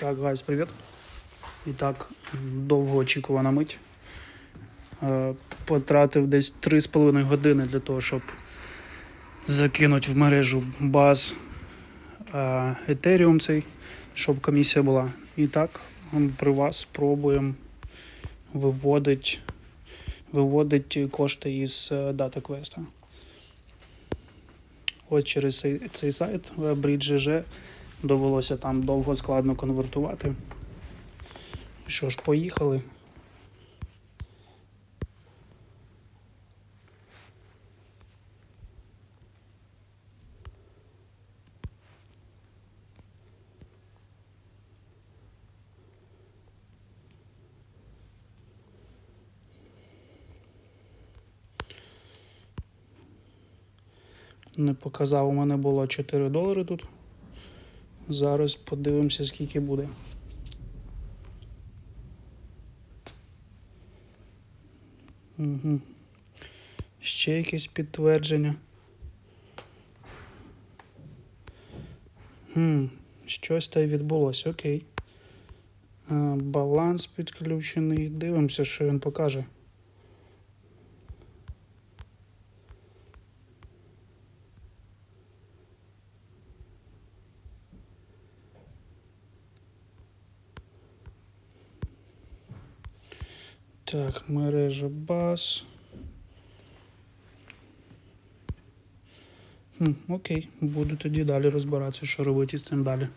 Так, гайс, привіт. І так, довгоочікувана мить. Е, Потратив десь 3,5 години для того, щоб закинути в мережу баз е, Ethereum цей, щоб комісія була. І так, при вас спробуємо виводити виводить кошти із е, дата квеста. От через цей, цей сайт е, Bridge.gg довелося там довго складно конвертувати. Що ж, поїхали. Не показав, у мене було 4 долари тут. Зараз подивимося, скільки буде. Угу. Ще якесь підтвердження. Хм, щось та й відбулося, окей. Баланс підключений. Дивимося, що він покаже. Так, мережа баз. Хм, окей, буду тоді далі розбиратися, що робити з цим далі.